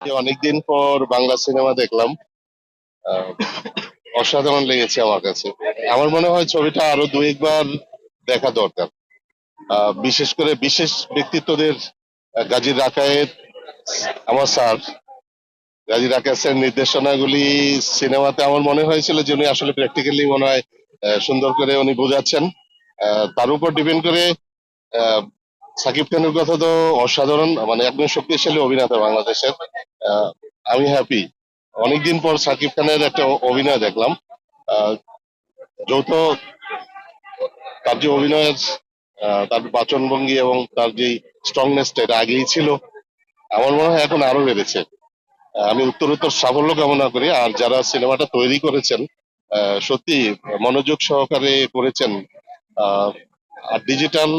অনেকদিন পর বাংলা সিনেমা দেখলাম অসাধারণ লেগেছে আমার কাছে। আমার মনে হয় ছবিটা আরও দু একবার দেখা দরকার। বিশেষ করে বিশেষ ব্যক্তিত্বদের আহ, গাজী রাকায়েত আমার স্যার। গাজী রাকায়েতের নির্দেশনাগুলি সিনেমাতে আমার মনে হয়েছিল যে উনি আসলে প্র্যাকটিক্যালি মনে হয় সুন্দর করে উনি বোঝাচ্ছেন। তার উপর ডিপেন্ড করে সাকিব খানের কথা তো অসাধারণ মানে একদম শক্তিশালী অভিনেতা বাংলাদেশের। আমি হ্যাপি অনেকদিন পর সাকিব খানের একটা অভিনয় দেখলাম। যৌথ তার যে অভিনয়ের তার বাচনভঙ্গি এবং তার যে স্ট্রংনেসটা এটা আগেই ছিল। আমার মনে হয় এখন আরও বেড়েছে। আমি উত্তরোত্তর সাফল্য কামনা করি। আর যারা সিনেমাটা তৈরি করেছেন সত্যি মনোযোগ সহকারে করেছেন আর ডিজিটাল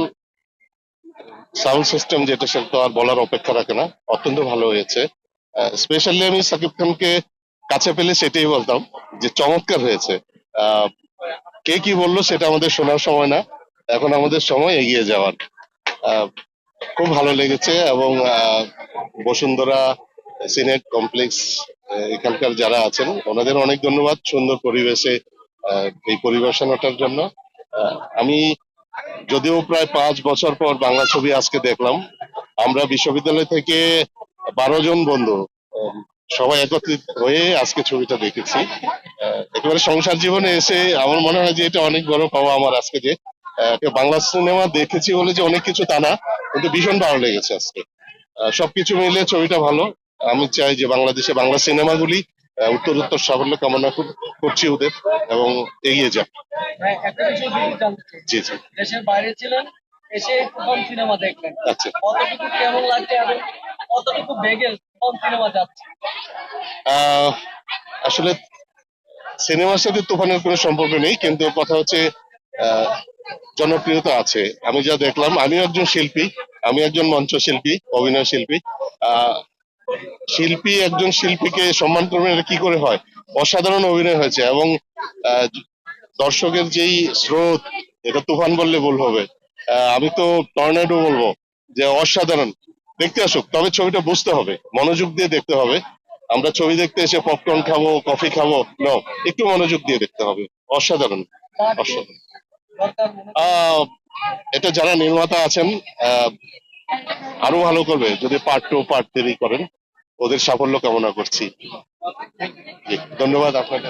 সাউন্ড সিস্টেম যেটা সেটা তো আর বলার অপেক্ষা রাখে না, অত্যন্ত ভালো হয়েছে। স্পেশালি আমি সাকিব খানকে কাছে পেলে সেটাই বলতাম যে চমৎকার হয়েছে। কে কি বলল সেটা আমাদের শোনার সময় না, এখন আমাদের সময় এগিয়ে যাওয়ার। খুব ভালো লেগেছে এবং বসুন্ধরা সিনেট কমপ্লেক্স এখানকার যারা আছেন, ওনাদের অনেক ধন্যবাদ সুন্দর পরিবেশে এই পরিবেশনাটার জন্য। আমি যদিও প্রায় পাঁচ বছর পর বাংলা ছবি আজকে দেখলাম, আমরা বিশ্ববিদ্যালয় থেকে বারো জন বন্ধু সবাই একত্রিত হয়ে আজকে ছবিটা দেখেছি। একেবারে সংসার জীবনে এসে আমার মনে হয় যে এটা অনেক বড় পাওয়া আমার আজকে যে বাংলা সিনেমা দেখেছি বলে যে অনেক কিছু তা না, কিন্তু ভীষণ ভালো লেগেছে আজকে। সবকিছু মিলে ছবিটা ভালো। আমি চাই যে বাংলাদেশে বাংলা সিনেমাগুলি উত্তরোত্তর সাফল্য কামনা কর- করছি ওদের এবং এগিয়ে যাক। জি জি। দেশের বাইরে ছিলেন এসে সিনেমা দেখলেন। আচ্ছা। কতটুকু কেমন লাগছে এবং কতটুকু বেগে সিনেমা যাচ্ছে? আসলে সিনেমার সাথে তুফানের কোনো সম্পর্ক নেই কিন্তু কথা হচ্ছে আহ, জনপ্রিয়তা আছে। আমি যা দেখলাম আমিও একজন শিল্পী আমি একজন মঞ্চ শিল্পী অভিনয় শিল্পী আহ, শিল্পী একজন শিল্পীকে সম্মান করবেন এটা কি করে হয়? অসাধারণ অভিনয় হয়েছে এবং দর্শকের যেই স্রোত এটা তুফান বললে ভুল হবে। আমি তো টর্নেডো বলব যে অসাধারণ। দেখতে আসুক তবে ছবিটা বুঝতে হবে মনোযোগ দিয়ে দেখতে হবে। আমরা ছবি দেখতে এসে পপকর্ন খাব কফি খাব নো একটু মনোযোগ দিয়ে দেখতে হবে। অসাধারণ অসাধারণ। এটা যারা নির্মাতা আছেন আহ, আরও ভালো করবে, যদি পার্ট টু পার্ট থ্রি করেন। ওদের সাফল্য কামনা করছি। ধন্যবাদ আপনাকে।